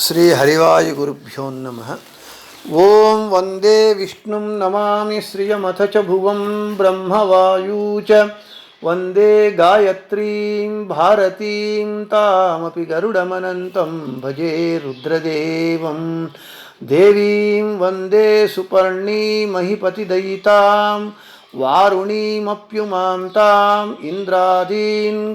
श्री हरिवाय गुरुभ्यो नम। ओं वंदे विष्णु नमा श्रियमथ च भुवं ब्रह्मवायू वंदे गायत्री, भारती, तामपि भजे रुद्रदेव। देवी वंदे सुपर्णी, महिपतिदयितां वारुणीमप्युमां ताम् इन्द्रादीन्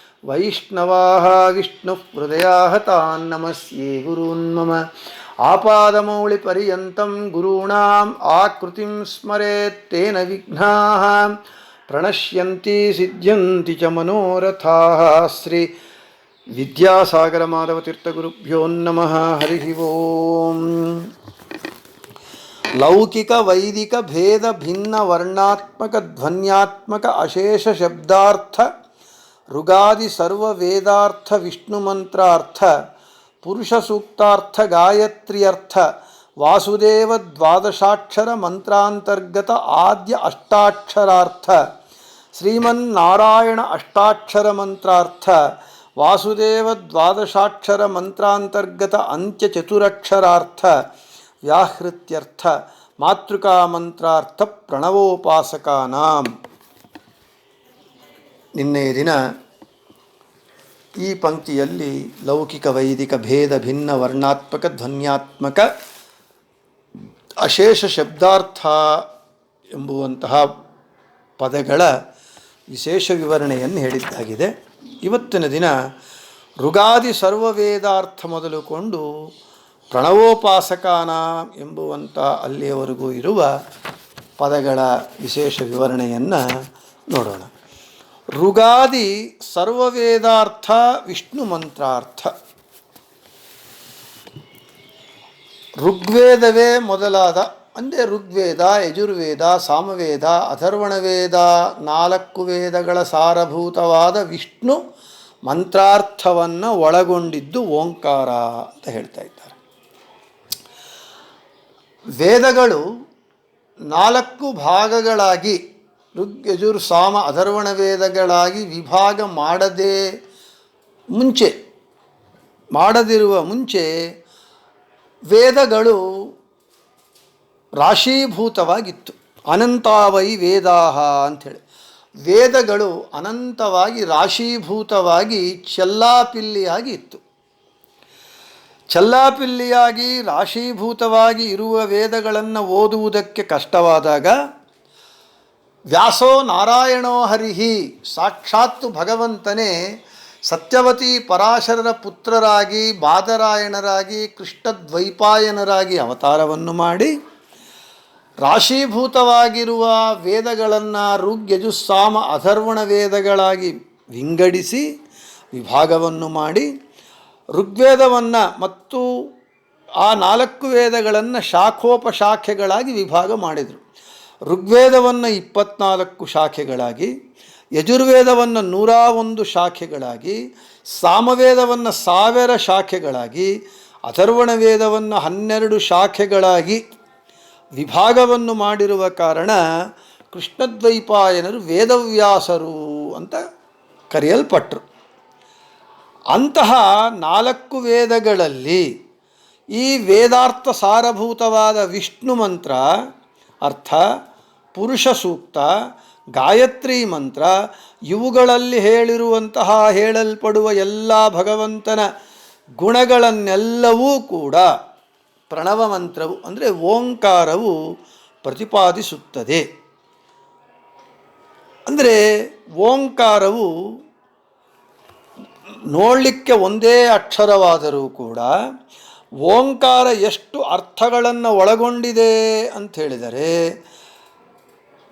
वैष्णवाः विष्णुः हृदयाः तान् नमस्ये गुरून्मम आपादमौलिपर्यन्तं गुरूणाम् आकृतिं स्मरेत् तेन विघ्नाः प्रणश्यन्ति सिद्ध्यन्ति च मनोरथाः श्री विद्यासागरमाधवतीर्थगुरुभ्यो नमः हरिः ओम् లౌకిక వైదిక భేద భిన్న వర్ణాత్మక ధ్వన్యాత్మక అశేష శబ్దార్థ ಋಗಾದಿ ಸರ್ವ ವೇದಾರ್ಥ ವಿಷ್ಣು ಮಂತ್ರಾರ್ಥ ಪುರುಷ ಸೂಕ್ತಾರ್ಥ ಗಾಯತ್ರ್ಯರ್ಥ ವಾಸುದೇವ ದ್ವಾದಶಾಕ್ಷರ ಮಂತ್ರಾಂತರ್ಗತ ಆದ್ಯ ಅಷ್ಟಾಕ್ಷರಾರ್ಥ ಶ್ರೀಮನ್ನಾರಾಯಣ ಅಷ್ಟಾಕ್ಷರ ಮಂತ್ರಾರ್ಥ ವಾಸುದೇವ ದ್ವಾದಶಾಕ್ಷರ ಮಂತ್ರಾಂತರ್ಗತ ಅಂತ್ಯ ಚತುರಕ್ಷರಾರ್ಥ ವ್ಯಾಹೃತ್ಯರ್ಥ ಮಾತೃಕಾ ಮಂತ್ರಾರ್ಥ ಪ್ರಣವೋಪಾಸಕಾನಾಂ ನಿನ್ನೆಯ ದಿನ ಈ ಪಂಕ್ತಿಯಲ್ಲಿ ಲೌಕಿಕ ವೈದಿಕ ಭೇದ ಭಿನ್ನ ವರ್ಣಾತ್ಮಕ ಧ್ವನ್ಯಾತ್ಮಕ ಅಶೇಷ ಶಬ್ದಾರ್ಥ ಎಂಬುವಂತಹ ಪದಗಳ ವಿಶೇಷ ವಿವರಣೆಯನ್ನು ಹೇಳಿದ್ದಾಗಿದೆ. ಇವತ್ತಿನ ದಿನ ಋಗಾದಿ ಸರ್ವವೇದಾರ್ಥ ಮೊದಲುಕೊಂಡು ಪ್ರಣವೋಪಾಸಕಾನ ಎಂಬುವಂಥ ಅಲ್ಲಿಯವರೆಗೂ ಇರುವ ಪದಗಳ ವಿಶೇಷ ವಿವರಣೆಯನ್ನು ನೋಡೋಣ. ಋಗಾದಿ ಸರ್ವವೇದಾರ್ಥ ವಿಷ್ಣು ಮಂತ್ರಾರ್ಥ ಋಗ್ವೇದವೇ ಮೊದಲಾದ, ಅಂದರೆ ಋಗ್ವೇದ, ಯಜುರ್ವೇದ, ಸಾಮವೇದ ಅಥರ್ವಣ ವೇದ ನಾಲ್ಕು ವೇದಗಳ ಸಾರಭೂತವಾದ ವಿಷ್ಣು ಮಂತ್ರಾರ್ಥವನ್ನು ಒಳಗೊಂಡಿದ್ದು ಓಂಕಾರ ಅಂತ ಹೇಳ್ತಾ ಇದ್ದಾರೆ. ವೇದಗಳು ನಾಲ್ಕು ಭಾಗಗಳಾಗಿ ಋಗ್ ಯಜುರ್ ಸಾಮ ಅಥರ್ವಣ ವೇದಗಳಾಗಿ ವಿಭಾಗ ಮಾಡದೇ ಮುಂಚೆ, ಮಾಡದಿರುವ ಮುಂಚೆ ವೇದಗಳು ರಾಶೀಭೂತವಾಗಿತ್ತು. ಅನಂತಾವೈ ವೇದಾಹ ಅಂಥೇಳಿ. ವೇದಗಳು ಅನಂತವಾಗಿ ರಾಶೀಭೂತವಾಗಿ ಚೆಲ್ಲಾಪಿಲ್ಲಿಯಾಗಿ ಇತ್ತು. ಚೆಲ್ಲಾಪಿಲ್ಲಿಯಾಗಿ ರಾಶೀಭೂತವಾಗಿ ಇರುವ ವೇದಗಳನ್ನು ಓದುವುದಕ್ಕೆ ಕಷ್ಟವಾದಾಗ ವ್ಯಾಸೋ ನಾರಾಯಣೋ ಹರಿಹಿ, ಸಾಕ್ಷಾತ್ತು ಭಗವಂತನೇ ಸತ್ಯವತಿ ಪರಾಶರರ ಪುತ್ರರಾಗಿ, ಬಾದರಾಯಣರಾಗಿ, ಕೃಷ್ಣದ್ವೈಪಾಯನರಾಗಿ ಅವತಾರವನ್ನು ಮಾಡಿ ರಾಶೀಭೂತವಾಗಿರುವ ವೇದಗಳನ್ನು ಋಗ್ಯಜುಸ್ಸಾಮ ಅಥರ್ವಣ ವೇದಗಳಾಗಿ ವಿಂಗಡಿಸಿ ವಿಭಾಗವನ್ನು ಮಾಡಿ ಋಗ್ವೇದವನ್ನು ಮತ್ತು ಆ ನಾಲ್ಕು ವೇದಗಳನ್ನು ಶಾಖೋಪಶಾಖೆಗಳಾಗಿ ವಿಭಾಗ ಮಾಡಿದರು. ಋಗ್ವೇದವನ್ನು ಇಪ್ಪತ್ನಾಲ್ಕು ಶಾಖೆಗಳಾಗಿ, ಯಜುರ್ವೇದವನ್ನು ನೂರ ಒಂದು ಶಾಖೆಗಳಾಗಿ, ಸಾಮವೇದವನ್ನು ಸಾವಿರ ಶಾಖೆಗಳಾಗಿ ಅಥರ್ವಣ ವೇದವನ್ನು ಹನ್ನೆರಡು ಶಾಖೆಗಳಾಗಿ ವಿಭಾಗವನ್ನು ಮಾಡಿರುವ ಕಾರಣ ಕೃಷ್ಣದ್ವೈಪಾಯನರು ವೇದವ್ಯಾಸರು ಅಂತ ಕರೆಯಲ್ಪಟ್ಟರು ಅಂತಹ ನಾಲ್ಕು ವೇದಗಳಲ್ಲಿ ಈ ವೇದಾರ್ಥ ಸಾರಭೂತವಾದ ವಿಷ್ಣು ಮಂತ್ರ, ಅರ್ಥ ಪುರುಷ ಸೂಕ್ತ, ಗಾಯತ್ರಿ ಮಂತ್ರ, ಇವುಗಳಲ್ಲಿ ಹೇಳಿರುವಂತಹ ಹೇಳಲ್ಪಡುವ ಎಲ್ಲ ಭಗವಂತನ ಗುಣಗಳನ್ನೆಲ್ಲವೂ ಕೂಡ ಪ್ರಣವ ಮಂತ್ರವು ಅಂದರೆ ಓಂಕಾರವು ಪ್ರತಿಪಾದಿಸುತ್ತದೆ. ಅಂದರೆ ಓಂಕಾರವು ನೋಡಲಿಕ್ಕೆ ಒಂದೇ ಅಕ್ಷರವಾದರೂ ಕೂಡ ಓಂಕಾರ ಎಷ್ಟು ಅರ್ಥಗಳನ್ನು ಒಳಗೊಂಡಿದೆ ಅಂತ ಹೇಳಿದರೆ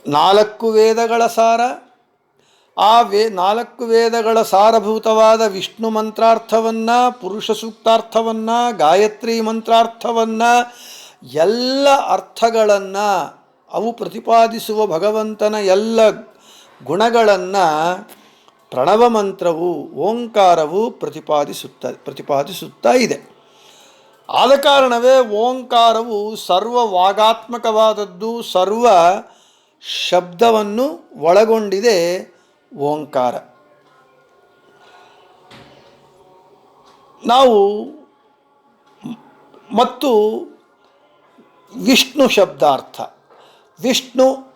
ನಾಲ್ಕು ವೇದಗಳ ಸಾರ. ಆ ವೇ, ನಾಲ್ಕು ವೇದಗಳ ಸಾರಭೂತವಾದ ವಿಷ್ಣು ಮಂತ್ರಾರ್ಥವನ್ನು, ಪುರುಷ ಸೂಕ್ತಾರ್ಥವನ್ನು, ಗಾಯತ್ರಿ ಮಂತ್ರಾರ್ಥವನ್ನು, ಎಲ್ಲ ಅರ್ಥಗಳನ್ನು, ಅವು ಪ್ರತಿಪಾದಿಸುವ ಭಗವಂತನ ಎಲ್ಲ ಗುಣಗಳನ್ನು ಪ್ರಣವ ಮಂತ್ರವು, ಓಂಕಾರವು ಪ್ರತಿಪಾದಿಸುತ್ತ, ಪ್ರತಿಪಾದಿಸುತ್ತಾ ಇದೆ. ಆದ ಕಾರಣವೇ ಓಂಕಾರವು ಸರ್ವ ವಾಗಾತ್ಮಕವಾದದ್ದು ಸರ್ವ ಶಬ್ದವನ್ನು ಒಳಗೊಂಡಿದೆ ಓಂಕಾರ. ನಾವು ಮತ್ತು ವಿಷ್ಣು ಶಬ್ದಾರ್ಥ. ವಿಷ್ಣು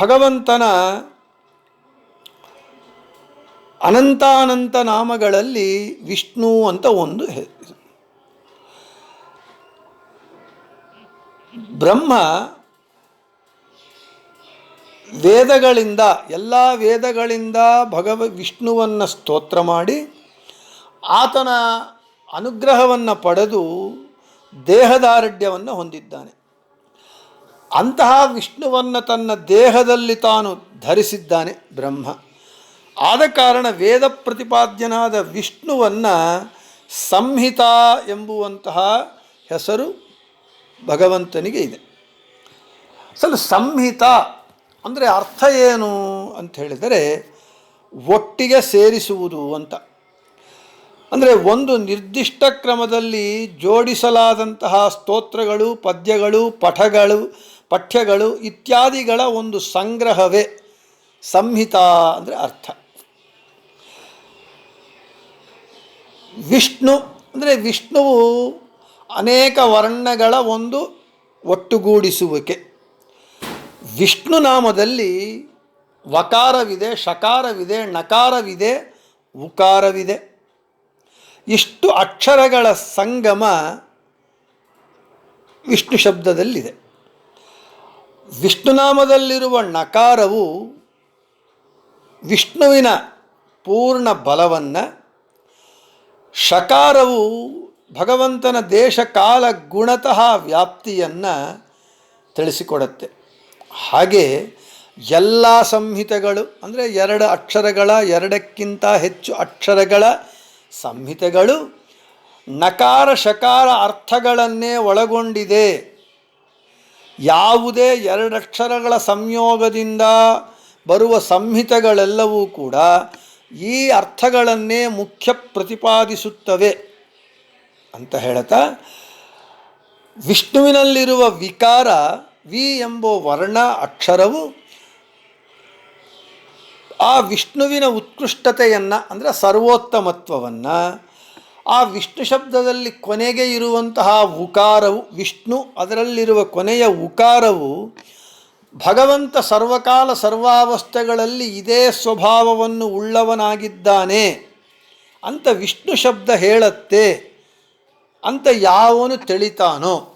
ಭಗವಂತನ ಅನಂತಾನಂತ ನಾಮಗಳಲ್ಲಿ ವಿಷ್ಣು ಅಂತ ಒಂದು ಬ್ರಹ್ಮ ವೇದಗಳಿಂದ, ಎಲ್ಲ ವೇದಗಳಿಂದ ಭಗವ ವಿಷ್ಣುವನ್ನು ಸ್ತೋತ್ರ ಮಾಡಿ, ಆತನ ಅನುಗ್ರಹವನ್ನು ಪಡೆದು ದೇಹದಾರಢ್ಯವನ್ನು ಹೊಂದಿದ್ದಾನೆ. ಅಂತಹ ವಿಷ್ಣುವನ್ನು ತನ್ನ ದೇಹದಲ್ಲಿ ತಾನು ಧರಿಸಿದ್ದಾನೆ ಬ್ರಹ್ಮ. ಆದ ಕಾರಣ ವೇದ ಪ್ರತಿಪಾದ್ಯನಾದ ವಿಷ್ಣುವನ್ನು ಸಂಹಿತಾ ಎಂಬುವಂತಹ ಹೆಸರು ಭಗವಂತನಿಗೆ ಇದೆ. ಸಲ ಸಂಹಿತ ಅಂದರೆ ಅರ್ಥ ಏನು ಅಂತ ಹೇಳಿದರೆ ಒಟ್ಟಿಗೆ ಸೇರಿಸುವುದು ಅಂತ. ಅಂದರೆ ಒಂದು ನಿರ್ದಿಷ್ಟ ಕ್ರಮದಲ್ಲಿ ಜೋಡಿಸಲಾದಂತಹ ಸ್ತೋತ್ರಗಳು, ಪದ್ಯಗಳು, ಪಠಗಳು, ಪಠ್ಯಗಳು ಇತ್ಯಾದಿಗಳ ಒಂದು ಸಂಗ್ರಹವೇ ಸಂಹಿತ ಅಂದರೆ ಅರ್ಥ. ವಿಷ್ಣು ಅಂದರೆ ವಿಷ್ಣುವು ಅನೇಕ ವರ್ಣಗಳ ಒಂದು ಒಟ್ಟುಗೂಡಿಸುವಿಕೆ. ವಿಷ್ಣು ನಾಮದಲ್ಲಿ ವಕಾರವಿದೆ, ಶಕಾರವಿದೆ ನಕಾರವಿದೆ ಉಕಾರವಿದೆ. ಇಷ್ಟು ಅಕ್ಷರಗಳ ಸಂಗಮ ವಿಷ್ಣು ಶಬ್ದದಲ್ಲಿದೆ. ವಿಷ್ಣುನಾಮದಲ್ಲಿರುವ ನಕಾರವು ವಿಷ್ಣುವಿನ ಪೂರ್ಣ ಬಲವನ್ನು, ಶಕಾರವು ಭಗವಂತನ ದೇಶ ಕಾಲ ಗುಣತಃ ವ್ಯಾಪ್ತಿಯನ್ನು ತಿಳಿಸಿಕೊಡುತ್ತೆ. ಹಾಗೆ ಎಲ್ಲ ಸಂಹಿತೆಗಳು, ಅಂದರೆ ಎರಡು ಅಕ್ಷರಗಳ, ಎರಡಕ್ಕಿಂತ ಹೆಚ್ಚು ಅಕ್ಷರಗಳ ಸಂಹಿತೆಗಳು ನಕಾರ ಶಕಾರ ಅರ್ಥಗಳನ್ನೇ ಒಳಗೊಂಡಿದೆ. ಯಾವುದೇ ಎರಡಕ್ಷರಗಳ ಸಂಯೋಗದಿಂದ ಬರುವ ಸಂಹಿತೆಗಳೆಲ್ಲವೂ ಕೂಡ ಈ ಅರ್ಥಗಳನ್ನೇ ಮುಖ್ಯ ಪ್ರತಿಪಾದಿಸುತ್ತವೆ ಅಂತ ಹೇಳ್ತಾ, ವಿಷ್ಣುವಿನಲ್ಲಿರುವ ವಿಕಾರ ವಿ ಎಂಬ ವರ್ಣ ಅಕ್ಷರವು ಆ ವಿಷ್ಣುವಿನ ಉತ್ಕೃಷ್ಟತೆಯನ್ನು, ಅಂದರೆ ಸರ್ವೋತ್ತಮತ್ವವನ್ನು, ಆ ವಿಷ್ಣು ಶಬ್ದದಲ್ಲಿ ಕೊನೆಗೆ ಇರುವಂತಹ ಉಕಾರವು, ವಿಷ್ಣು ಅದರಲ್ಲಿರುವ ಕೊನೆಯ ಉಕಾರವು ಭಗವಂತ ಸರ್ವಕಾಲ ಸರ್ವಾವಸ್ಥೆಗಳಲ್ಲಿ ಇದೇ ಸ್ವಭಾವವನ್ನು ಉಳ್ಳವನಾಗಿದ್ದಾನೆ. ಅಂತ ವಿಷ್ಣು ಶಬ್ದ ಹೇಳತ್ತೆ, ಅಂತ ಯಾವನು ತಿಳಿತಾನೋ.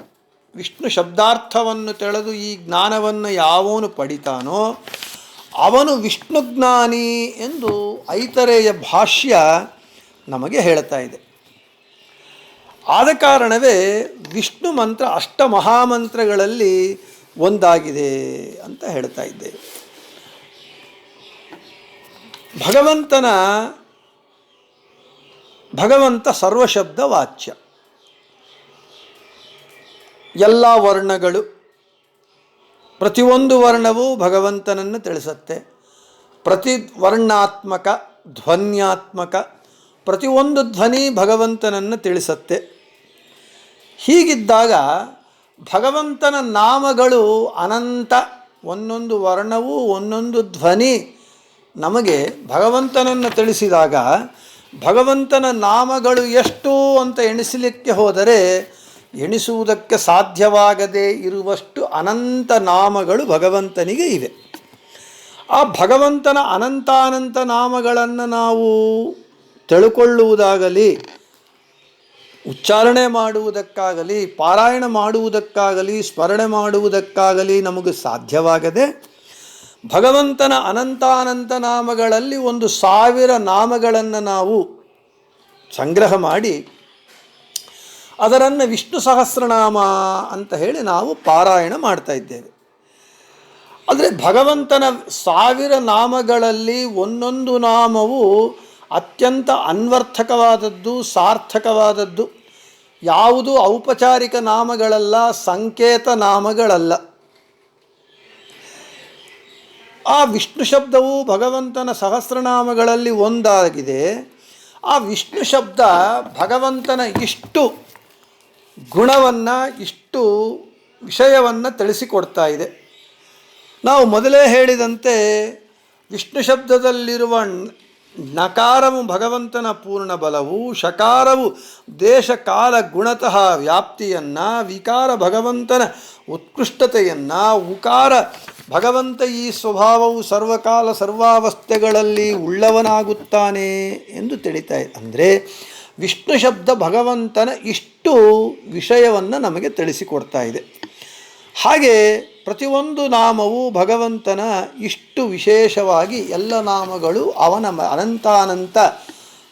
ವಿಷ್ಣು ಶಬ್ದಾರ್ಥವನ್ನು ತಿಳಿದು ಈ ಜ್ಞಾನವನ್ನು ಯಾವನು ಪಡಿತಾನೋ ಅವನು ವಿಷ್ಣುಜ್ಞಾನಿ ಎಂದು ಐತರೆಯ ಭಾಷ್ಯ ನಮಗೆ ಹೇಳ್ತಾ ಇದೆ. ಆದ ಕಾರಣವೇ ವಿಷ್ಣು ಮಂತ್ರ ಅಷ್ಟ ಮಹಾಮಂತ್ರಗಳಲ್ಲಿ ಒಂದಾಗಿದೆ ಅಂತ ಹೇಳ್ತಾ ಇದ್ದೇವೆ ಭಗವಂತನ ಭಗವಂತ ಸರ್ವಶಬ್ದ ವಾಚ್ಯ. ಎಲ್ಲ ವರ್ಣಗಳು, ಪ್ರತಿಯೊಂದು ವರ್ಣವೂ ಭಗವಂತನನ್ನು ತಿಳಿಸುತ್ತೆ. ಪ್ರತಿ ವರ್ಣಾತ್ಮಕ, ಧ್ವನ್ಯಾತ್ಮಕ, ಪ್ರತಿಯೊಂದು ಧ್ವನಿ ಭಗವಂತನನ್ನು ತಿಳಿಸುತ್ತೆ. ಹೀಗಿದ್ದಾಗ ಭಗವಂತನ ನಾಮಗಳು ಅನಂತ, ಒಂದೊಂದು ವರ್ಣವೂ, ಒಂದೊಂದು ಧ್ವನಿ ನಮಗೆ ಭಗವಂತನನ್ನು ತಿಳಿಸಿದಾಗ ಭಗವಂತನ ನಾಮಗಳು ಎಷ್ಟು ಅಂತ ಎಣಿಸಲಿಕ್ಕೆ ಹೋದರೆ ಎಣಿಸುವುದಕ್ಕೆ ಸಾಧ್ಯವಾಗದೇ ಇರುವಷ್ಟು ಅನಂತ ನಾಮಗಳು ಭಗವಂತನಿಗೆ ಇವೆ. ಆ ಭಗವಂತನ ಅನಂತಾನಂತ ನಾಮಗಳನ್ನು ನಾವು ತಿಳ್ಕೊಳ್ಳುವುದಾಗಲಿ, ಉಚ್ಚಾರಣೆ ಮಾಡುವುದಕ್ಕಾಗಲಿ, ಪಾರಾಯಣ ಮಾಡುವುದಕ್ಕಾಗಲಿ, ಸ್ಮರಣೆ ಮಾಡುವುದಕ್ಕಾಗಲಿ ನಮಗೆ ಸಾಧ್ಯವಾಗದೆ ಭಗವಂತನ ಅನಂತಾನಂತ ನಾಮಗಳಲ್ಲಿ ಒಂದು ಸಾವಿರ ನಾಮಗಳನ್ನು ನಾವು ಸಂಗ್ರಹ ಮಾಡಿ ಅದರನ್ನು ವಿಷ್ಣು ಸಹಸ್ರನಾಮ ಅಂತ ಹೇಳಿ ನಾವು ಪಾರಾಯಣ ಮಾಡ್ತಾ ಇದ್ದೇವೆ. ಅಂದರೆ ಭಗವಂತನ ಸಾವಿರ ನಾಮಗಳಲ್ಲಿ ಒಂದೊಂದು ನಾಮವು ಅತ್ಯಂತ ಅನ್ವರ್ಥಕವಾದದ್ದು, ಸಾರ್ಥಕವಾದದ್ದು. ಯಾವುದು ಔಪಚಾರಿಕ ನಾಮಗಳಲ್ಲ, ಸಂಕೇತ ನಾಮಗಳಲ್ಲ. ಆ ವಿಷ್ಣು ಶಬ್ದವು ಭಗವಂತನ ಸಹಸ್ರನಾಮಗಳಲ್ಲಿ ಒಂದಾಗಿದೆ. ಆ ವಿಷ್ಣು ಶಬ್ದ ಭಗವಂತನ ಇಷ್ಟು ಗುಣವನ್ನು ಇಷ್ಟು ವಿಷಯವನ್ನು ತಿಳಿಸಿಕೊಡ್ತಾ ಇದೆ. ನಾವು ಮೊದಲೇ ಹೇಳಿದಂತೆ ವಿಷ್ಣು ಶಬ್ದದಲ್ಲಿರುವ ನಕಾರವು ಭಗವಂತನ ಪೂರ್ಣ ಬಲವು, ಶಕಾರವು ದೇಶ ಕಾಲ ಗುಣತಃ ವ್ಯಾಪ್ತಿಯನ್ನು, ವಿಕಾರ ಭಗವಂತನ ಉತ್ಕೃಷ್ಟತೆಯನ್ನು, ಉಕಾರ ಭಗವಂತ ಈ ಸ್ವಭಾವವು ಸರ್ವಕಾಲ ಸರ್ವಾವಸ್ಥೆಗಳಲ್ಲಿ ಉಳ್ಳವನಾಗುತ್ತಾನೆ ಎಂದು ತಿಳಿತಾ ಇದೆ. ಅಂದರೆ ವಿಷ್ಣು ಶಬ್ದ ಭಗವಂತನ ಇಷ್ಟು ವಿಷಯವನ್ನು ನಮಗೆ ತಿಳಿಸಿಕೊಡ್ತಾ ಇದೆ. ಹಾಗೆ ಪ್ರತಿಯೊಂದು ನಾಮವು ಭಗವಂತನ ಇಷ್ಟು ವಿಶೇಷವಾಗಿ ಎಲ್ಲ ನಾಮಗಳು ಅವನ ಅನಂತಾನಂತ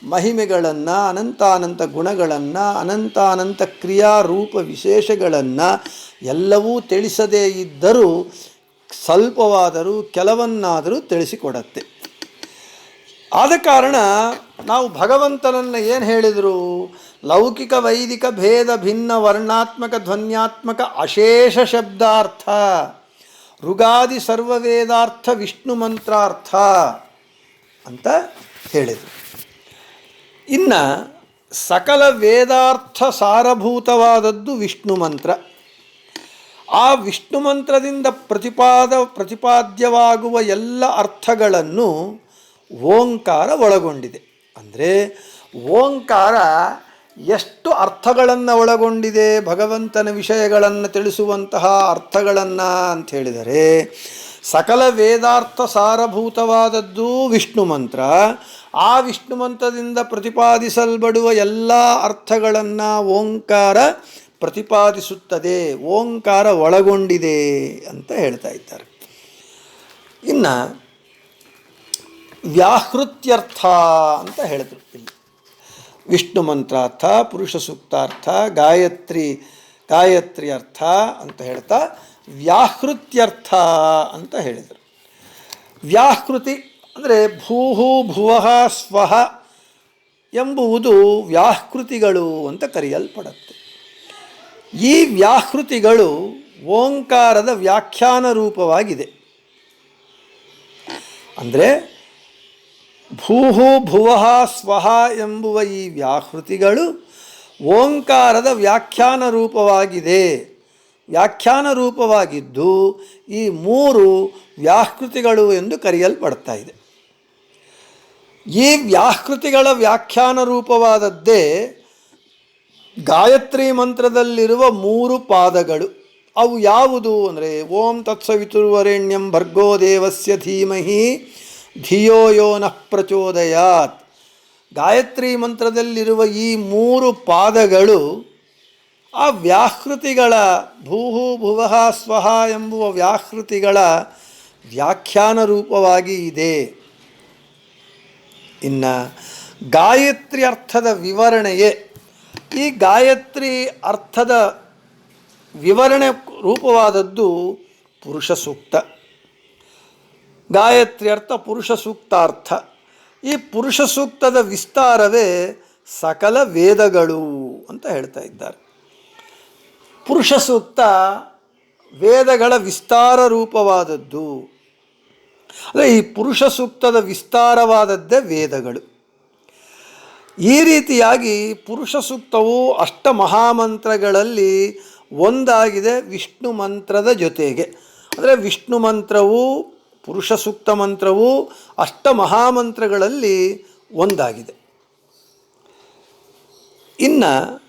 ಮಹಿಮೆಗಳನ್ನು, ಅನಂತಾನಂತ ಗುಣಗಳನ್ನು, ಅನಂತಾನಂತ ಕ್ರಿಯಾರೂಪ ವಿಶೇಷಗಳನ್ನು ಎಲ್ಲವೂ ತಿಳಿಸದೇ ಇದ್ದರೂ ಸ್ವಲ್ಪವಾದರೂ ಕೆಲವನ್ನಾದರೂ ತಿಳಿಸಿಕೊಡತ್ತೆ. ಆದ ಕಾರಣ ನಾವು ಭಗವಂತನನ್ನು ಏನು ಹೇಳಿದರು? ಲೌಕಿಕ ವೈದಿಕ ಭೇದ ಭಿನ್ನ ವರ್ಣಾತ್ಮಕ ಧ್ವನ್ಯಾತ್ಮಕ ಅಶೇಷ ಶಬ್ದಾರ್ಥ, ಋಗಾದಿ ಸರ್ವವೇದಾರ್ಥ ವಿಷ್ಣು ಮಂತ್ರಾರ್ಥ ಅಂತ ಹೇಳಿದರು. ಇನ್ನು ಸಕಲ ವೇದಾರ್ಥ ಸಾರಭೂತವಾದದ್ದು ವಿಷ್ಣು ಮಂತ್ರ. ಆ ವಿಷ್ಣು ಮಂತ್ರದಿಂದ ಪ್ರತಿಪಾದ, ಪ್ರತಿಪಾದ್ಯವಾಗುವ ಎಲ್ಲ ಅರ್ಥಗಳನ್ನು ಓಂಕಾರ ಒಳಗೊಂಡಿದೆ. ಅಂದರೆ ಓಂಕಾರ ಎಷ್ಟು ಅರ್ಥಗಳನ್ನು ಒಳಗೊಂಡಿದೆ ಭಗವಂತನ ವಿಷಯಗಳನ್ನು ತಿಳಿಸುವಂತಹ ಅರ್ಥಗಳನ್ನು ಅಂತ ಹೇಳಿದರೆ ಸಕಲ ವೇದಾರ್ಥ ಸಾರಭೂತವಾದದ್ದು ವಿಷ್ಣು ಮಂತ್ರ. ಆ ವಿಷ್ಣು ಮಂತ್ರದಿಂದ ಪ್ರತಿಪಾದಿಸಲ್ಪಡುವ ಎಲ್ಲ ಅರ್ಥಗಳನ್ನು ಓಂಕಾರ ಪ್ರತಿಪಾದಿಸುತ್ತದೆ, ಓಂಕಾರ ಒಳಗೊಂಡಿದೆ ಅಂತ ಹೇಳ್ತಾ ಇದ್ದಾರೆ. ಇನ್ನು ವ್ಯಾಹೃತ್ಯರ್ಥ ಅಂತ ಹೇಳಿದ್ರು ಇಲ್ಲಿ. ವಿಷ್ಣು ಮಂತ್ರಾರ್ಥ, ಪುರುಷ ಸೂಕ್ತಾರ್ಥ, ಗಾಯತ್ರಿ ಗಾಯತ್ರಿ ಅರ್ಥ ಅಂತ ಹೇಳ್ತಾ ವ್ಯಾಹೃತ್ಯರ್ಥ ಅಂತ ಹೇಳಿದರು. ವ್ಯಾಹೃತಿ ಅಂದರೆ ಭೂಹು ಭುವಃ ಸ್ವಹ ಎಂಬುವುದು ವ್ಯಾಹೃತಿಗಳು ಅಂತ ಕರೆಯಲ್ಪಡುತ್ತೆ. ಈ ವ್ಯಾಹೃತಿಗಳು ಓಂಕಾರದ ವ್ಯಾಖ್ಯಾನ ರೂಪವಾಗಿದೆ. ಅಂದರೆ ಭೂಹು ಭುವಃ ಸ್ವಹ ಎಂಬುವ ಈ ವ್ಯಾಹೃತಿಗಳು ಓಂಕಾರದ ವ್ಯಾಖ್ಯಾನ ರೂಪವಾಗಿದೆ. ವ್ಯಾಖ್ಯಾನ ರೂಪವಾಗಿದ್ದು ಈ ಮೂರು ವ್ಯಾಹೃತಿಗಳು ಎಂದು ಕರೆಯಲ್ಪಡ್ತಾ ಇದೆ. ಈ ವ್ಯಾಹೃತಿಗಳ ವ್ಯಾಖ್ಯಾನ ರೂಪವಾದದ್ದೇ ಗಾಯತ್ರಿ ಮಂತ್ರದಲ್ಲಿರುವ ಮೂರು ಪಾದಗಳು. ಅವು ಯಾವುದು? ಅಂದರೆ ಓಂ ತತ್ಸವಿತುರ್ವರೆಣ್ಯಂ ಭರ್ಗೋ ದೇವಸ್ಯ ಧೀಮಹಿ ಧಿಯೋ ಯೋ ಪ್ರಚೋದಯಾತ್ ಗಾಯತ್ರಿ ಮಂತ್ರದಲ್ಲಿರುವ ಈ ಮೂರು ಪಾದಗಳು ಆ ವ್ಯಾಹೃತಿಗಳ ಭೂಹು ಭುವಃ ಸ್ವಹ ಎಂಬುವ ವ್ಯಾಹೃತಿಗಳ ವ್ಯಾಖ್ಯಾನ ರೂಪವಾಗಿ ಇದೆ. ಇನ್ನು ಗಾಯತ್ರಿ ಅರ್ಥದ ವಿವರಣೆಯೇ, ಈ ಗಾಯತ್ರಿ ಅರ್ಥದ ವಿವರಣೆ ರೂಪವಾದದ್ದು ಪುರುಷ ಸೂಕ್ತ. ಗಾಯತ್ರಿ ಅರ್ಥ ಪುರುಷ ಸೂಕ್ತಾರ್ಥ. ಈ ಪುರುಷ ಸೂಕ್ತದ ವಿಸ್ತಾರವೇ ಸಕಲ ವೇದಗಳು ಅಂತ ಹೇಳ್ತಾ ಇದ್ದಾರೆ. ಪುರುಷ ಸೂಕ್ತ ವೇದಗಳ ವಿಸ್ತಾರ ರೂಪವಾದದ್ದು. ಅಂದರೆ ಈ ಪುರುಷ ಸೂಕ್ತದ ವಿಸ್ತಾರವಾದದ್ದೇ ವೇದಗಳು. ಈ ರೀತಿಯಾಗಿ ಪುರುಷ ಸೂಕ್ತವು ಅಷ್ಟ ಮಹಾಮಂತ್ರಗಳಲ್ಲಿ ಒಂದಾಗಿದೆ ವಿಷ್ಣು ಮಂತ್ರದ ಜೊತೆಗೆ. ಅಂದರೆ ವಿಷ್ಣು ಮಂತ್ರವು ಪುರುಷ ಸೂಕ್ತ ಮಂತ್ರವು ಅಷ್ಟ ಮಹಾಮಂತ್ರಗಳಲ್ಲಿ ಒಂದಾಗಿದೆ. ಇನ್ನು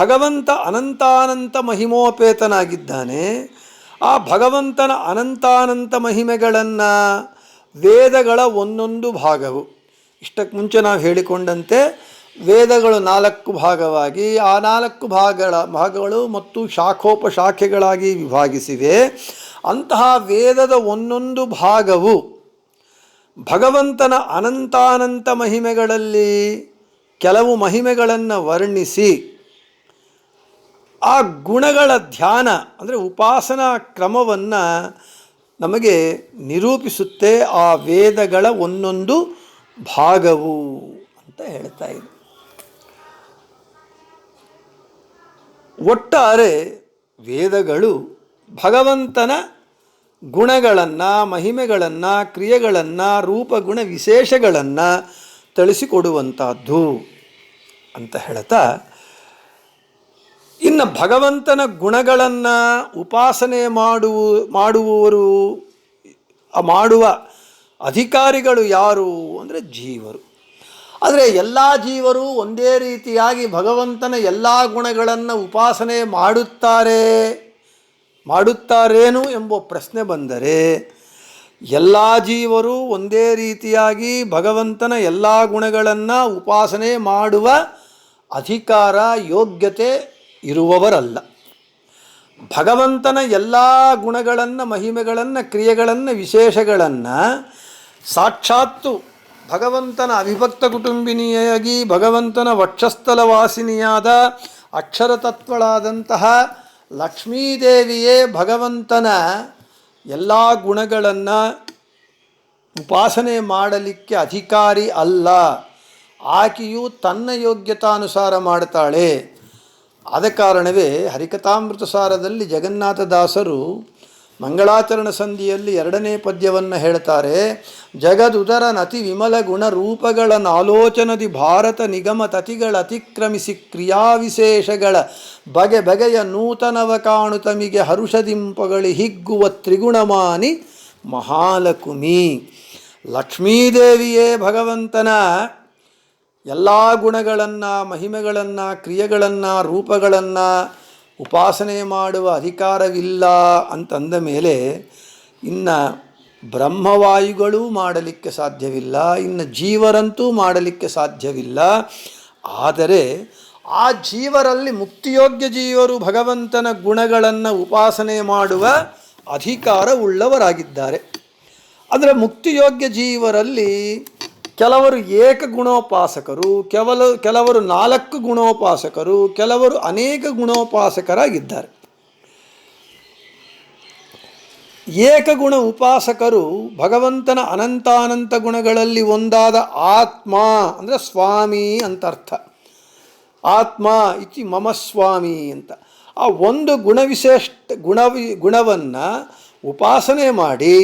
ಭಗವಂತ ಅನಂತಾನಂತ ಮಹಿಮೋಪೇತನಾಗಿದ್ದಾನೆ. ಆ ಭಗವಂತನ ಅನಂತಾನಂತ ಮಹಿಮೆಗಳನ್ನು ವೇದಗಳ ಒಂದೊಂದು ಭಾಗವು. ಇಷ್ಟಕ್ಕೆ ಮುಂಚೆ ನಾವು ಹೇಳಿಕೊಂಡಂತೆ ವೇದಗಳು ನಾಲ್ಕು ಭಾಗವಾಗಿ, ಆ ನಾಲ್ಕು ಭಾಗಗಳ ಭಾಗಗಳು ಮತ್ತು ಶಾಖೋಪಶಾಖೆಗಳಾಗಿ ವಿಭಾಗಿಸಿವೆ. ಅಂತಹ ವೇದದ ಒಂದೊಂದು ಭಾಗವು ಭಗವಂತನ ಅನಂತಾನಂತ ಮಹಿಮೆಗಳಲ್ಲಿ ಕೆಲವು ಮಹಿಮೆಗಳನ್ನು ವರ್ಣಿಸಿ ಆ ಗುಣಗಳ ಧ್ಯಾನ, ಅಂದರೆ ಉಪಾಸನಾ ಕ್ರಮವನ್ನು ನಮಗೆ ನಿರೂಪಿಸುತ್ತೆ ಆ ವೇದಗಳ ಒಂದೊಂದು ಭಾಗವು ಅಂತ ಹೇಳ್ತಾ ಇದೆ. ಒಟ್ಟಾರೆ ವೇದಗಳು ಭಗವಂತನ ಗುಣಗಳನ್ನು, ಮಹಿಮೆಗಳನ್ನು, ಕ್ರಿಯೆಗಳನ್ನು ರೂಪಗುಣ ವಿಶೇಷಗಳನ್ನು ತಿಳಿಸಿಕೊಡುವಂಥದ್ದು ಅಂತ ಹೇಳ್ತಾ, ಇನ್ನು ಭಗವಂತನ ಗುಣಗಳನ್ನು ಉಪಾಸನೆ ಮಾಡುವ, ಮಾಡುವವರು, ಮಾಡುವ ಅಧಿಕಾರಿಗಳು ಯಾರು ಅಂದರೆ ಜೀವರು. ಆದರೆ ಎಲ್ಲ ಜೀವರು ಒಂದೇ ರೀತಿಯಾಗಿ ಭಗವಂತನ ಎಲ್ಲ ಗುಣಗಳನ್ನು ಉಪಾಸನೆ ಮಾಡುತ್ತಾರೆ. ಮಾಡುತ್ತಾರೇನು ಎಂಬ ಪ್ರಶ್ನೆ ಬಂದರೆ, ಎಲ್ಲ ಜೀವರು ಒಂದೇ ರೀತಿಯಾಗಿ ಭಗವಂತನ ಎಲ್ಲ ಗುಣಗಳನ್ನು ಉಪಾಸನೆ ಮಾಡುವ ಅಧಿಕಾರ, ಯೋಗ್ಯತೆ ಇರುವವರಲ್ಲ. ಭಗವಂತನ ಎಲ್ಲ ಗುಣಗಳನ್ನು, ಮಹಿಮೆಗಳನ್ನು, ಕ್ರಿಯೆಗಳನ್ನು, ವಿಶೇಷಗಳನ್ನು ಸಾಕ್ಷಾತ್ತು ಭಗವಂತನ ಅವಿಭಕ್ತ ಕುಟುಂಬಿನಿಯಾಗಿ ಭಗವಂತನ ವಕ್ಷಸ್ಥಲ ವಾಸಿನಿಯಾದ ಅಕ್ಷರ ತತ್ವಳಾದಂತಹ ಲಕ್ಷ್ಮೀದೇವಿಯೇ ಭಗವಂತನ ಎಲ್ಲ ಗುಣಗಳನ್ನು ಉಪಾಸನೆ ಮಾಡಲಿಕ್ಕೆ ಅಧಿಕಾರಿ ಅಲ್ಲ. ಆಕೆಯು ತನ್ನ ಯೋಗ್ಯತಾನುಸಾರ ಮಾಡ್ತಾಳೆ. ಆದ ಕಾರಣವೇ ಹರಿಕಥಾಮೃತ ಸಾರದಲ್ಲಿ ಜಗನ್ನಾಥದಾಸರು ಮಂಗಳಾಚರಣ ಸಂಧಿಯಲ್ಲಿ ಎರಡನೇ ಪದ್ಯವನ್ನು ಹೇಳ್ತಾರೆ, ಜಗದುದರ ನತಿ ವಿಮಲ ಗುಣ ರೂಪಗಳ ನಾಲೋಚನದಿ ಭಾರತ ನಿಗಮ ತತಿಗಳ ಅತಿಕ್ರಮಿಸಿ ಕ್ರಿಯಾವಿಶೇಷಗಳ ಬಗೆ ಬಗೆಯ ನೂತನವ ಕಾಣು ತಮಿಗೆ ಹರುಷದಿಂಪಗಳಿ ಹಿಗ್ಗುವ ತ್ರಿಗುಣಮಾನಿ ಮಹಾಲಕುಮಿ ಲಕ್ಷ್ಮೀದೇವಿಯೇ ಭಗವಂತನ ಎಲ್ಲ ಗುಣಗಳನ್ನು ಮಹಿಮೆಗಳನ್ನು ಕ್ರಿಯೆಗಳನ್ನು ರೂಪಗಳನ್ನು ಉಪಾಸನೆ ಮಾಡುವ ಅಧಿಕಾರವಿಲ್ಲ ಅಂತಂದ ಮೇಲೆ ಇನ್ನು ಬ್ರಹ್ಮವಾಯುಗಳೂ ಮಾಡಲಿಕ್ಕೆ ಸಾಧ್ಯವಿಲ್ಲ, ಇನ್ನು ಜೀವರಂತೂ ಮಾಡಲಿಕ್ಕೆ ಸಾಧ್ಯವಿಲ್ಲ. ಆದರೆ ಆ ಜೀವರಲ್ಲಿ ಮುಕ್ತಿಯೋಗ್ಯ ಜೀವರು ಭಗವಂತನ ಗುಣಗಳನ್ನು ಉಪಾಸನೆ ಮಾಡುವ ಅಧಿಕಾರ ಉಳ್ಳವರಾಗಿದ್ದಾರೆ. ಆದರೆ ಮುಕ್ತಿಯೋಗ್ಯ ಜೀವರಲ್ಲಿ ಕೆಲವರು ಏಕ ಗುಣೋಪಾಸಕರು, ಕೆಲವು, ಕೆಲವರು ನಾಲ್ಕು ಗುಣೋಪಾಸಕರು, ಕೆಲವರು ಅನೇಕ ಗುಣೋಪಾಸಕರಾಗಿದ್ದಾರೆ. ಏಕಗುಣ ಉಪಾಸಕರು ಭಗವಂತನ ಅನಂತಾನಂತ ಗುಣಗಳಲ್ಲಿ ಒಂದಾದ ಆತ್ಮ, ಅಂದರೆ ಸ್ವಾಮಿ ಅಂತ ಅರ್ಥ. ಆತ್ಮ ಇತಿ ಮಮ ಸ್ವಾಮಿ ಅಂತ. ಆ ಒಂದು ಗುಣವಿಶೇಷ ಗುಣವಿ, ಗುಣವನ್ನು ಉಪಾಸನೆ ಮಾಡಿ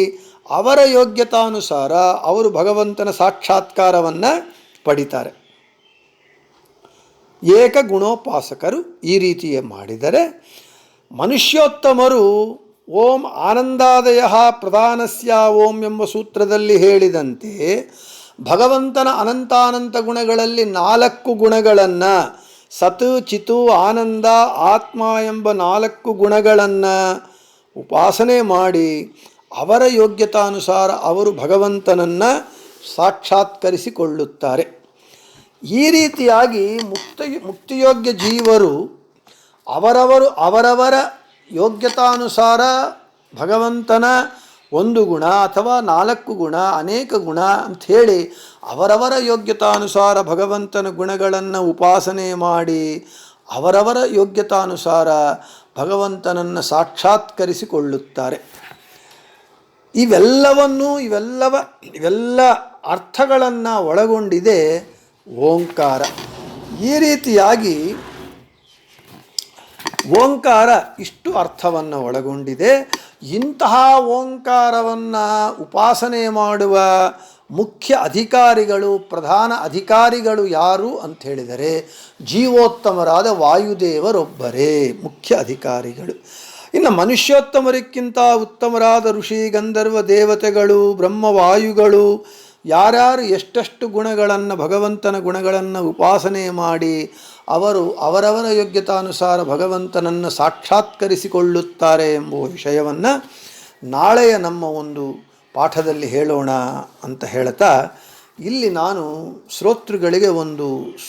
ಅವರ ಯೋಗ್ಯತಾನುಸಾರ ಅವರು ಭಗವಂತನ ಸಾಕ್ಷಾತ್ಕಾರವನ್ನು ಪಡಿತಾರೆ. ಏಕ ಗುಣೋಪಾಸಕರು ಈ ರೀತಿಯ ಮಾಡಿದರೆ ಮನುಷ್ಯೋತ್ತಮರು ಓಂ ಆನಂದಾದಯ ಪ್ರಧಾನಸ್ಯ ಓಂ ಎಂಬ ಸೂತ್ರದಲ್ಲಿ ಹೇಳಿದಂತೆ ಭಗವಂತನ ಅನಂತಾನಂತ ಗುಣಗಳಲ್ಲಿ ನಾಲ್ಕು ಗುಣಗಳನ್ನು ಸತ್, ಚಿತು, ಆನಂದ, ಆತ್ಮ ಎಂಬ ನಾಲ್ಕು ಗುಣಗಳನ್ನು ಉಪಾಸನೆ ಮಾಡಿ ಅವರ ಯೋಗ್ಯತಾನುಸಾರ ಅವರು ಭಗವಂತನನ್ನು ಸಾಕ್ಷಾತ್ಕರಿಸಿಕೊಳ್ಳುತ್ತಾರೆ. ಈ ರೀತಿಯಾಗಿ ಮುಕ್ತ, ಮುಕ್ತಿಯೋಗ್ಯ ಜೀವರು ಅವರವರು, ಅವರವರ ಯೋಗ್ಯತಾನುಸಾರ ಭಗವಂತನ ಒಂದು ಗುಣ ಅಥವಾ ನಾಲ್ಕು ಗುಣ, ಅನೇಕ ಗುಣ ಅಂಥೇಳಿ ಅವರವರ ಯೋಗ್ಯತಾನುಸಾರ ಭಗವಂತನ ಗುಣಗಳನ್ನು ಉಪಾಸನೆ ಮಾಡಿ ಅವರವರ ಯೋಗ್ಯತಾನುಸಾರ ಭಗವಂತನನ್ನು ಸಾಕ್ಷಾತ್ಕರಿಸಿಕೊಳ್ಳುತ್ತಾರೆ. ಇವೆಲ್ಲವನ್ನು, ಇವೆಲ್ಲವ, ಇವೆಲ್ಲ ಅರ್ಥಗಳನ್ನು ಒಳಗೊಂಡಿದೆ ಓಂಕಾರ. ಈ ರೀತಿಯಾಗಿ ಓಂಕಾರ ಇಷ್ಟು ಅರ್ಥವನ್ನು ಒಳಗೊಂಡಿದೆ. ಇಂತಹ ಓಂಕಾರವನ್ನು ಉಪಾಸನೆ ಮಾಡುವ ಮುಖ್ಯ ಅಧಿಕಾರಿಗಳು, ಪ್ರಧಾನ ಅಧಿಕಾರಿಗಳು ಯಾರು ಅಂತ ಹೇಳಿದರೆ ಜೀವೋತ್ತಮರಾದ ವಾಯುದೇವರೊಬ್ಬರೇ ಮುಖ್ಯ ಅಧಿಕಾರಿಗಳು. ಇನ್ನು ಮನುಷ್ಯೋತ್ತಮರಿಕ್ಕಿಂತ ಉತ್ತಮರಾದ ಋಷಿ, ಗಂಧರ್ವ, ದೇವತೆಗಳು, ಬ್ರಹ್ಮವಾಯುಗಳು ಯಾರ್ಯಾರು ಎಷ್ಟೆಷ್ಟು ಗುಣಗಳನ್ನು, ಭಗವಂತನ ಗುಣಗಳನ್ನು ಉಪಾಸನೆ ಮಾಡಿ ಅವರು ಅವರವರ ಯೋಗ್ಯತಾನುಸಾರ ಭಗವಂತನನ್ನು ಸಾಕ್ಷಾತ್ಕರಿಸಿಕೊಳ್ಳುತ್ತಾರೆ ಎಂಬುವ ವಿಷಯವನ್ನು ನಾಳೆಯ ನಮ್ಮ ಒಂದು ಪಾಠದಲ್ಲಿ ಹೇಳೋಣ ಅಂತ ಹೇಳ್ತಾ, ಇಲ್ಲಿ ನಾನು ಶ್ರೋತೃಗಳಿಗೆ ಒಂದು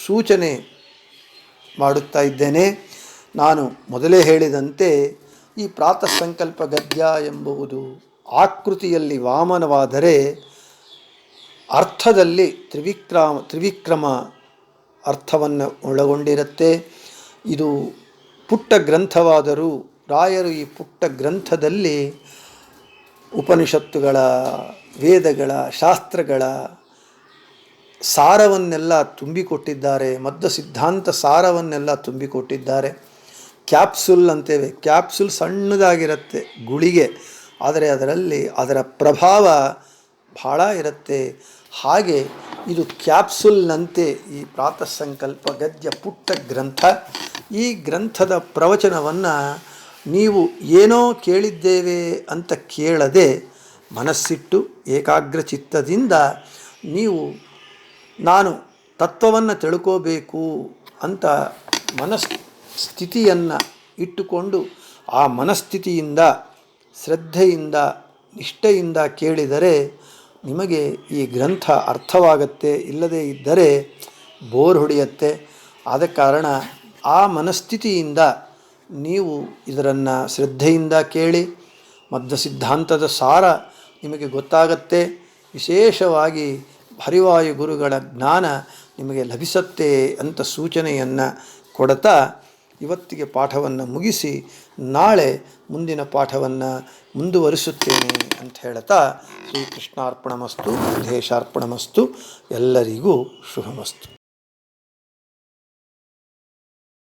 ಸೂಚನೆ ಮಾಡುತ್ತಾ ಇದ್ದೇನೆ. ನಾನು ಮೊದಲೇ ಹೇಳಿದಂತೆ ಈ ಪ್ರಾತಃ ಸಂಕಲ್ಪ ಗದ್ಯ ಎಂಬುವುದು ಆಕೃತಿಯಲ್ಲಿ ವಾಮನವಾದರೆ ಅರ್ಥದಲ್ಲಿ ತ್ರಿವಿಕ್ರಮ ತ್ರಿವಿಕ್ರಮ ಅರ್ಥವನ್ನು ಒಳಗೊಂಡಿರುತ್ತೆ. ಇದು ಪುಟ್ಟ ಗ್ರಂಥವಾದರೂ ರಾಯರು ಈ ಪುಟ್ಟ ಗ್ರಂಥದಲ್ಲಿ ಉಪನಿಷತ್ತುಗಳ, ವೇದಗಳ, ಶಾಸ್ತ್ರಗಳ ಸಾರವನ್ನೆಲ್ಲ ತುಂಬಿಕೊಟ್ಟಿದ್ದಾರೆ, ಮದ್ದ ಸಿದ್ಧಾಂತ ಸಾರವನ್ನೆಲ್ಲ ತುಂಬಿಕೊಟ್ಟಿದ್ದಾರೆ. ಕ್ಯಾಪ್ಸುಲ್ ಅಂತೇವೆ. ಕ್ಯಾಪ್ಸುಲ್ ಸಣ್ಣದಾಗಿರುತ್ತೆ ಗುಳಿಗೆ, ಆದರೆ ಅದರಲ್ಲಿ ಅದರ ಪ್ರಭಾವ ಬಹಳ ಇರುತ್ತೆ. ಹಾಗೆ ಇದು ಕ್ಯಾಪ್ಸುಲ್ನಂತೆ ಈ ಪ್ರಾತಃ ಸಂಕಲ್ಪ ಗದ್ಯ ಪುಟ್ಟ ಗ್ರಂಥ. ಈ ಗ್ರಂಥದ ಪ್ರವಚನವನ್ನು ನೀವು ಏನೋ ಕೇಳಿದ್ದೇವೆ ಅಂತ ಕೇಳದೆ ಮನಸ್ಸಿಟ್ಟು ಏಕಾಗ್ರ ಚಿತ್ತದಿಂದ ನೀವು ನಾನು ತತ್ವವನ್ನು ತಿಳ್ಕೋಬೇಕು ಅಂತ ಮನಸ್ಥಿತಿಯನ್ನು ಇಟ್ಟುಕೊಂಡು ಆ ಮನಸ್ಥಿತಿಯಿಂದ, ಶ್ರದ್ಧೆಯಿಂದ, ನಿಷ್ಠೆಯಿಂದ ಕೇಳಿದರೆ ನಿಮಗೆ ಈ ಗ್ರಂಥ ಅರ್ಥವಾಗತ್ತೆ. ಇಲ್ಲದೇ ಇದ್ದರೆ ಬೋರ್ ಹೊಡೆಯತ್ತೆ. ಆದ ಕಾರಣ ಆ ಮನಸ್ಥಿತಿಯಿಂದ ನೀವು ಇದರನ್ನು ಶ್ರದ್ಧೆಯಿಂದ ಕೇಳಿ ಮಧ್ವ ಸಿದ್ಧಾಂತದ ಸಾರ ನಿಮಗೆ ಗೊತ್ತಾಗತ್ತೆ. ವಿಶೇಷವಾಗಿ ಹರಿವಾಯು ಗುರುಗಳ ಜ್ಞಾನ ನಿಮಗೆ ಲಭಿಸತ್ತೆ ಅಂತ ಸೂಚನೆಯನ್ನು ಕೊಡ್ತಾ ಇವತ್ತಿಗೆ ಪಾಠವನ್ನು ಮುಗಿಸಿ ನಾಳೆ ಮುಂದಿನ ಪಾಠವನ್ನು ಮುಂದುವರಿಸುತ್ತೇನೆ ಅಂತ ಹೇಳ್ತಾ ಶ್ರೀಕೃಷ್ಣಾರ್ಪಣಮಸ್ತು ದೇಶಾರ್ಪಣಮಸ್ತು ಎಲ್ಲರಿಗೂ ಶುಭಮಸ್ತು.